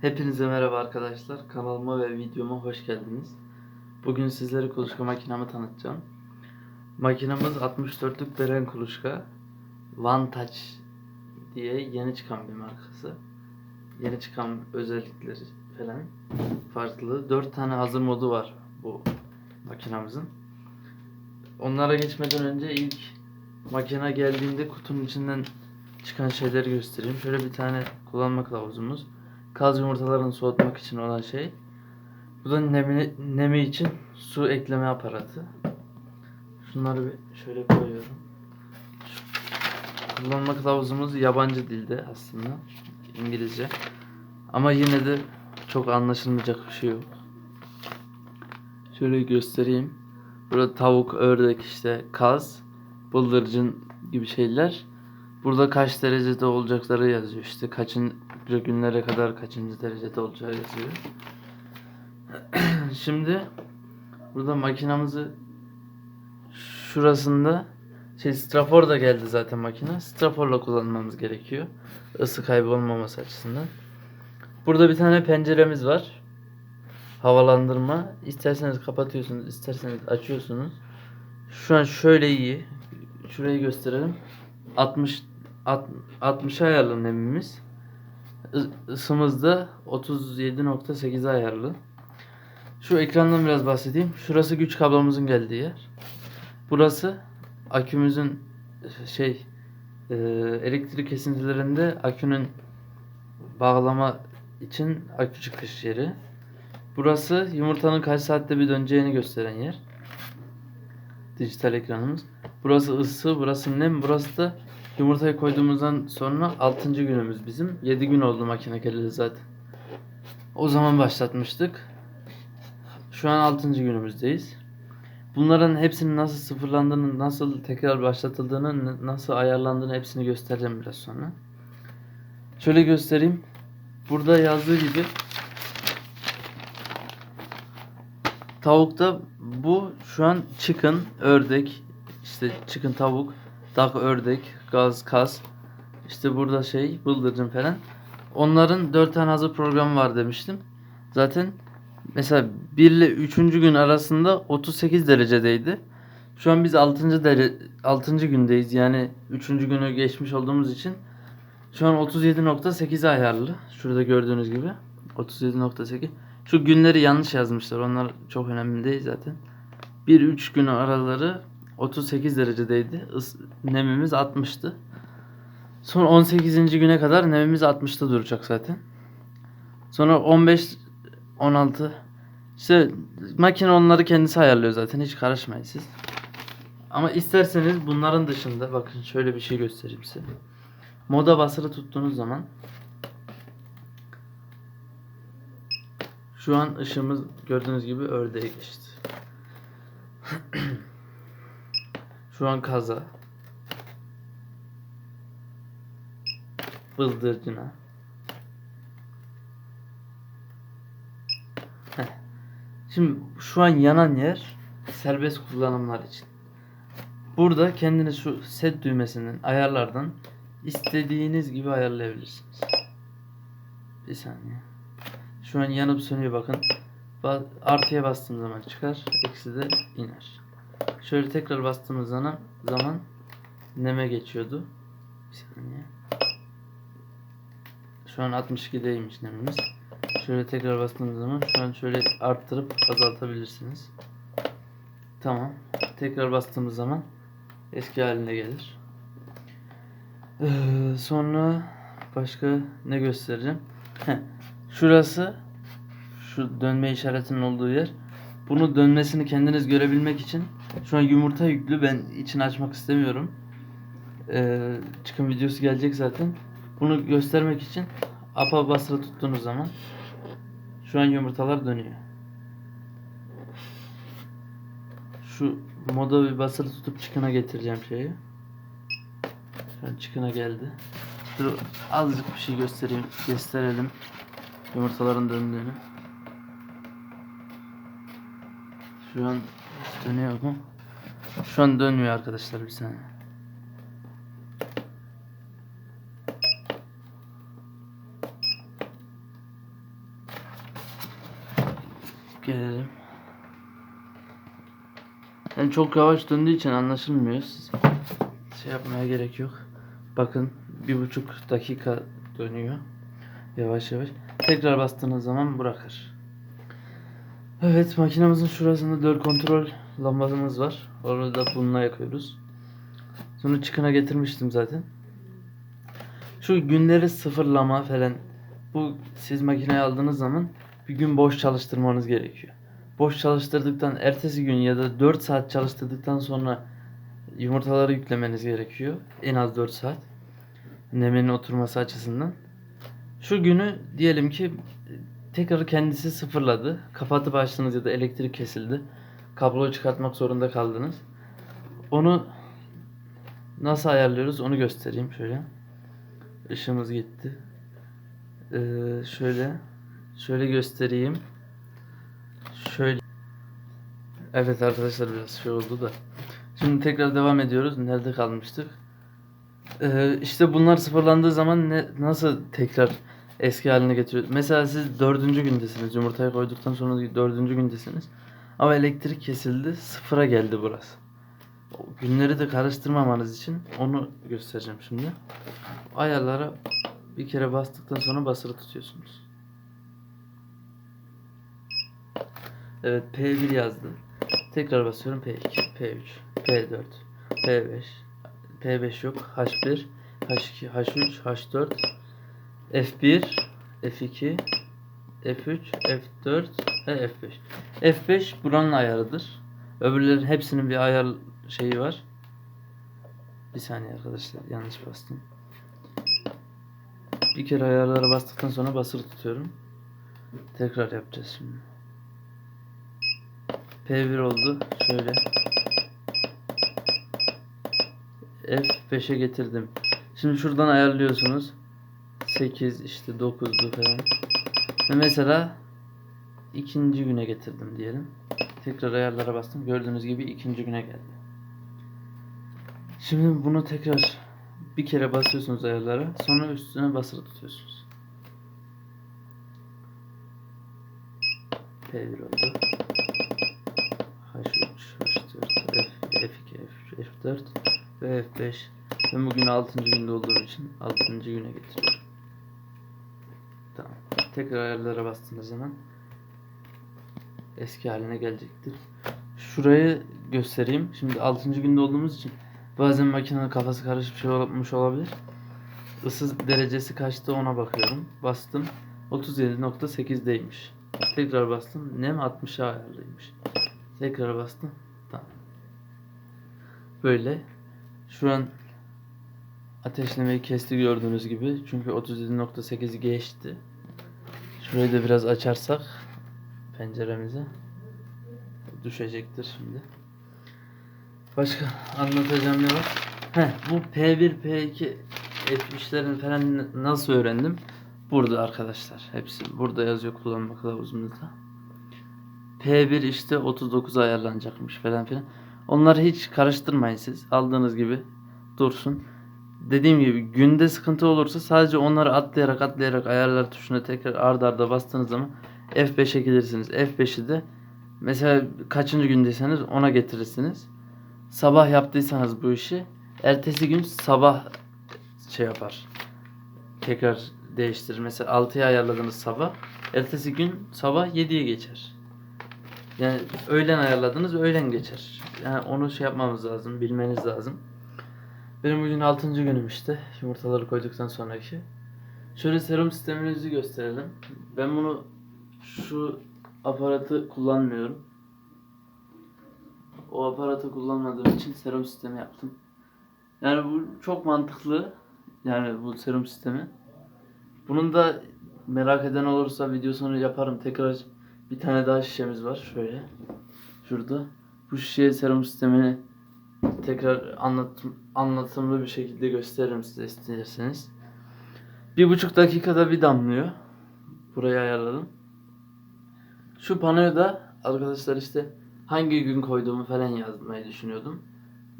Hepinize merhaba arkadaşlar. Kanalıma ve videoma hoş geldiniz. Bugün sizlere kuluçka makinamı tanıtacağım. Makinamız 64'lük Beren kuluçka. One Touch diye yeni çıkan bir markası. Yeni çıkan özellikleri falan farklı. 4 tane hazır modu var bu makinamızın. Onlara geçmeden önce ilk makine geldiğinde kutunun içinden çıkan şeyleri göstereyim. Şöyle bir tane kullanma kılavuzumuz. Kaz yumurtalarını soğutmak için olan şey. Bu da nemi, nemi için su ekleme aparatı. Şunları bir şöyle koyuyorum. Şu kullanma kılavuzumuz yabancı dilde aslında. İngilizce. Ama yine de çok anlaşılmayacak bir şey yok. Şöyle göstereyim. Burada tavuk, ördek, işte kaz, bıldırcın gibi şeyler. Burada kaç derecede olacakları yazıyor. İşte kaçıncı günlere kadar kaçıncı derecede olacağı yazıyor. Şimdi burada makinamızı şurasında şey strafor da geldi zaten makine. Straforla kullanmamız gerekiyor. Isı kaybı olmaması açısından. Burada bir tane penceremiz var. Havalandırma. İsterseniz kapatıyorsunuz, isterseniz açıyorsunuz. Şu an şöyle iyi. Şurayı gösterelim. 60 alt- 60'a ayarlı nemimiz. I- Isımız da 37.8 ayarlı. Şu ekrandan biraz bahsedeyim. Şurası güç kablomuzun geldiği yer. Burası akümüzün şey e, elektrik kesintilerinde akünün bağlama için akü çıkış yeri. Burası yumurtanın kaç saatte bir döneceğini gösteren yer. Dijital ekranımız. Burası ısı, burası nem, burası da yumurtayı koyduğumuzdan sonra 6. günümüz bizim. 7 gün oldu makine geleli zaten. O zaman başlatmıştık. Şu an 6. günümüzdeyiz. Bunların hepsinin nasıl sıfırlandığını, nasıl tekrar başlatıldığını, nasıl ayarlandığını hepsini göstereceğim biraz sonra. Şöyle göstereyim. Burada yazdığı gibi Tavukta bu şu an chicken, ördek, işte chicken tavuk, duck ördek, gaz kas, işte burada şey bıldırcın falan. Onların 4 tane hazır programı var demiştim. Zaten mesela 1 ile 3. gün arasında 38 derecedeydi. Şu an biz 6. dere 6. gündeyiz. Yani 3. günü geçmiş olduğumuz için şu an 37.8 ayarlı. Şurada gördüğünüz gibi 37.8. Şu günleri yanlış yazmışlar. Onlar çok önemli değil zaten. 1-3 günü araları 38 derecedeydi. Is- nemimiz 60'tı. Sonra 18. güne kadar nemimiz 60'ta duracak zaten. Sonra 15 16 işte makine onları kendisi ayarlıyor zaten. Hiç karışmayın siz. Ama isterseniz bunların dışında bakın şöyle bir şey göstereyim size. Moda basılı tuttuğunuz zaman Şu an ışığımız gördüğünüz gibi ördeğe geçti. Şu an kaza. Bıldırcına. Şimdi şu an yanan yer serbest kullanımlar için. Burada kendiniz şu set düğmesinin ayarlardan istediğiniz gibi ayarlayabilirsiniz. Bir saniye. Şu an yanıp sönüyor bakın. Ba- Artıya bastığım zaman çıkar, eksi de iner. Şöyle tekrar bastığımız zaman zaman neme geçiyordu. Bir saniye. Şu an 62'deymiş nemimiz. Şöyle tekrar bastığımız zaman şu an şöyle arttırıp azaltabilirsiniz. Tamam. Tekrar bastığımız zaman eski haline gelir. Ee, sonra başka ne göstereceğim? Heh. Şurası şu dönme işaretinin olduğu yer. Bunu dönmesini kendiniz görebilmek için şu an yumurta yüklü ben içini açmak istemiyorum. Ee, çıkın videosu gelecek zaten. Bunu göstermek için apa basılı tuttuğunuz zaman şu an yumurtalar dönüyor. Şu moda bir basılı tutup çıkına getireceğim şeyi. Şu çıkına geldi. Dur azıcık bir şey göstereyim, gösterelim yumurtaların döndüğünü. Şu an dönüyor mu? Şu an dönmüyor arkadaşlar bir saniye. Gelelim. Yani çok yavaş döndüğü için anlaşılmıyor. Siz şey yapmaya gerek yok. Bakın bir buçuk dakika dönüyor. Yavaş yavaş. Tekrar bastığınız zaman bırakır. Evet makinemizin şurasında dört kontrol lambamız var. Orada bununla yakıyoruz. Sonra çıkına getirmiştim zaten. Şu günleri sıfırlama falan. Bu siz makineyi aldığınız zaman bir gün boş çalıştırmanız gerekiyor. Boş çalıştırdıktan ertesi gün ya da 4 saat çalıştırdıktan sonra yumurtaları yüklemeniz gerekiyor. En az 4 saat. Nemin oturması açısından. Şu günü diyelim ki tekrar kendisi sıfırladı. Kapatıp açtınız ya da elektrik kesildi. Kabloyu çıkartmak zorunda kaldınız. Onu nasıl ayarlıyoruz onu göstereyim şöyle. Işığımız gitti. Ee, şöyle şöyle göstereyim. Şöyle Evet arkadaşlar biraz şey oldu da. Şimdi tekrar devam ediyoruz. Nerede kalmıştık? Ee, işte bunlar sıfırlandığı zaman ne, nasıl tekrar eski haline getiriyor? Mesela siz dördüncü gündesiniz. Yumurtayı koyduktan sonra dördüncü gündesiniz. Ama elektrik kesildi. Sıfıra geldi burası. O günleri de karıştırmamanız için onu göstereceğim şimdi. Ayarlara bir kere bastıktan sonra basılı tutuyorsunuz. Evet P1 yazdım. Tekrar basıyorum P2, P3, P4, P5, P5 yok, H1, H2, H3, H4, F1, F2, F3, F4 ve F5. F5 buranın ayarıdır. Öbürlerin hepsinin bir ayar şeyi var. Bir saniye arkadaşlar yanlış bastım. Bir kere ayarlara bastıktan sonra basılı tutuyorum. Tekrar yapacağız şimdi. P1 oldu. Şöyle. F5'e getirdim. Şimdi şuradan ayarlıyorsunuz. 8 işte 9'du falan. Ve mesela ikinci güne getirdim diyelim. Tekrar ayarlara bastım. Gördüğünüz gibi ikinci güne geldi. Şimdi bunu tekrar bir kere basıyorsunuz ayarlara. Sonra üstüne basılı tutuyorsunuz. P1 oldu. H3, H4, F, F2, F3, F4 ve F5. Ben bugün 6. günde olduğum için 6. güne getiriyorum. Tamam. Tekrar ayarlara bastığınız zaman eski haline gelecektir. Şurayı göstereyim. Şimdi 6. günde olduğumuz için bazen makinenin kafası karışık bir şey olmuş olabilir. Isı derecesi kaçtı ona bakıyorum. Bastım. 37.8'deymiş. Tekrar bastım. Nem 60'a ayarlıymış. Tekrar bastım. Tamam. Böyle. Şu an ateşlemeyi kesti gördüğünüz gibi. Çünkü 37.8 geçti. Şurayı da biraz açarsak penceremize düşecektir şimdi. Başka anlatacağım ne var? Heh, bu P1, P2 F3'lerini falan nasıl öğrendim? Burada arkadaşlar. Hepsi burada yazıyor kullanma kılavuzumuzda. P1 işte 39 ayarlanacakmış falan filan. Onları hiç karıştırmayın siz. Aldığınız gibi dursun. Dediğim gibi günde sıkıntı olursa sadece onları atlayarak atlayarak ayarlar tuşuna tekrar ard arda bastığınız zaman F5'e gelirsiniz. F5'i de mesela kaçıncı gündeyseniz ona getirirsiniz. Sabah yaptıysanız bu işi ertesi gün sabah şey yapar. Tekrar değiştirir. Mesela 6'ya ayarladığınız sabah ertesi gün sabah 7'ye geçer. Yani öğlen ayarladınız öğlen geçer. Yani onu şey yapmamız lazım, bilmeniz lazım. Benim bugün 6. günüm işte. Yumurtaları koyduktan sonraki. Şöyle serum sisteminizi gösterelim. Ben bunu şu aparatı kullanmıyorum. O aparatı kullanmadığım için serum sistemi yaptım. Yani bu çok mantıklı. Yani bu serum sistemi. Bunun da merak eden olursa videosunu yaparım. Tekrar bir tane daha şişemiz var. Şöyle. Şurada. Bu şişeye serum sistemini tekrar anlatım, anlatımlı bir şekilde gösteririm size isterseniz. Bir buçuk dakikada bir damlıyor. Burayı ayarladım. Şu panoya da arkadaşlar işte hangi gün koyduğumu falan yazmayı düşünüyordum.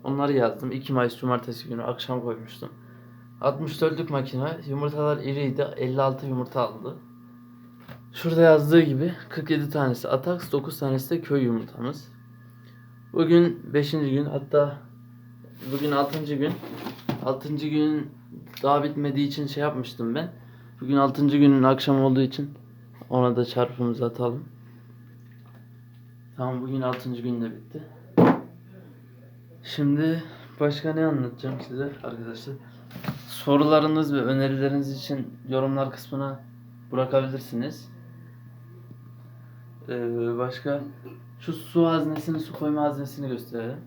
Onları yazdım. 2 Mayıs Cumartesi günü akşam koymuştum. 64'lük makine. Yumurtalar iriydi. 56 yumurta aldı. Şurada yazdığı gibi 47 tanesi Atax, 9 tanesi de köy yumurtamız. Bugün 5. gün hatta bugün 6. gün. 6. gün daha bitmediği için şey yapmıştım ben. Bugün 6. günün akşam olduğu için ona da çarpımızı atalım. Tamam bugün 6. gün de bitti. Şimdi başka ne anlatacağım size arkadaşlar? Sorularınız ve önerileriniz için yorumlar kısmına bırakabilirsiniz. Ee, başka şu su haznesini, su koyma haznesini gösterelim.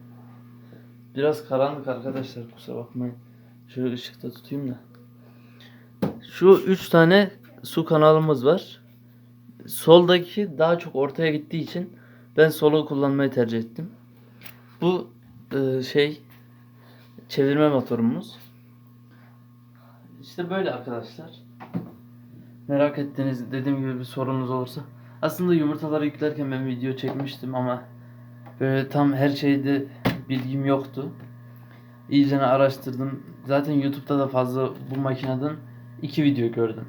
Biraz karanlık arkadaşlar kusura bakmayın. Şöyle ışıkta tutayım da. Şu üç tane su kanalımız var. Soldaki daha çok ortaya gittiği için ben solu kullanmayı tercih ettim. Bu e, şey çevirme motorumuz. İşte böyle arkadaşlar. Merak ettiğiniz dediğim gibi bir sorunuz olursa. Aslında yumurtaları yüklerken ben video çekmiştim ama böyle tam her şeyde bilgim yoktu. İyicene araştırdım. Zaten YouTube'da da fazla bu makineden iki video gördüm.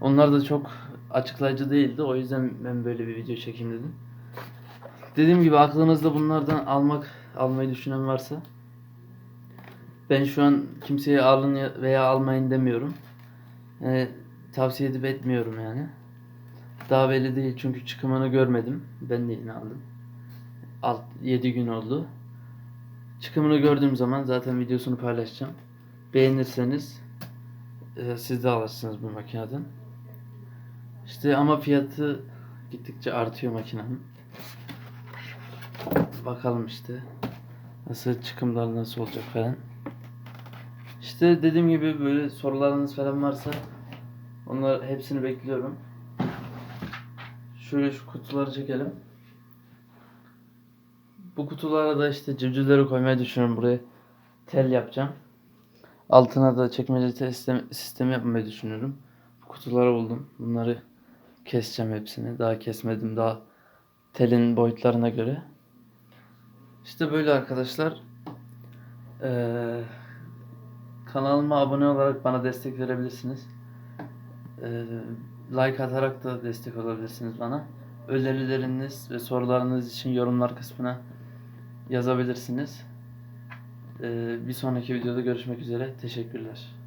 Onlar da çok açıklayıcı değildi. O yüzden ben böyle bir video çekeyim dedim. Dediğim gibi aklınızda bunlardan almak almayı düşünen varsa ben şu an kimseye alın ya- veya almayın demiyorum. Yani tavsiye edip etmiyorum yani. Daha belli değil çünkü çıkımını görmedim. Ben de yeni aldım. Alt 7 gün oldu. Çıkımını gördüğüm zaman zaten videosunu paylaşacağım. Beğenirseniz e, siz de alırsınız bu makineden. İşte ama fiyatı gittikçe artıyor makinenin. Bakalım işte. Nasıl çıkımlar nasıl olacak falan. İşte dediğim gibi böyle sorularınız falan varsa onlar hepsini bekliyorum. Şöyle şu kutuları çekelim. Bu kutulara da işte civcivleri koymayı düşünüyorum buraya. Tel yapacağım. Altına da çekmece tel sistem, sistemi yapmayı düşünüyorum. Bu kutuları buldum. Bunları keseceğim hepsini. Daha kesmedim. Daha telin boyutlarına göre. İşte böyle arkadaşlar. Ee, kanalıma abone olarak bana destek verebilirsiniz. Ee, like atarak da destek olabilirsiniz bana. Önerileriniz ve sorularınız için yorumlar kısmına yazabilirsiniz. Ee, bir sonraki videoda görüşmek üzere. Teşekkürler.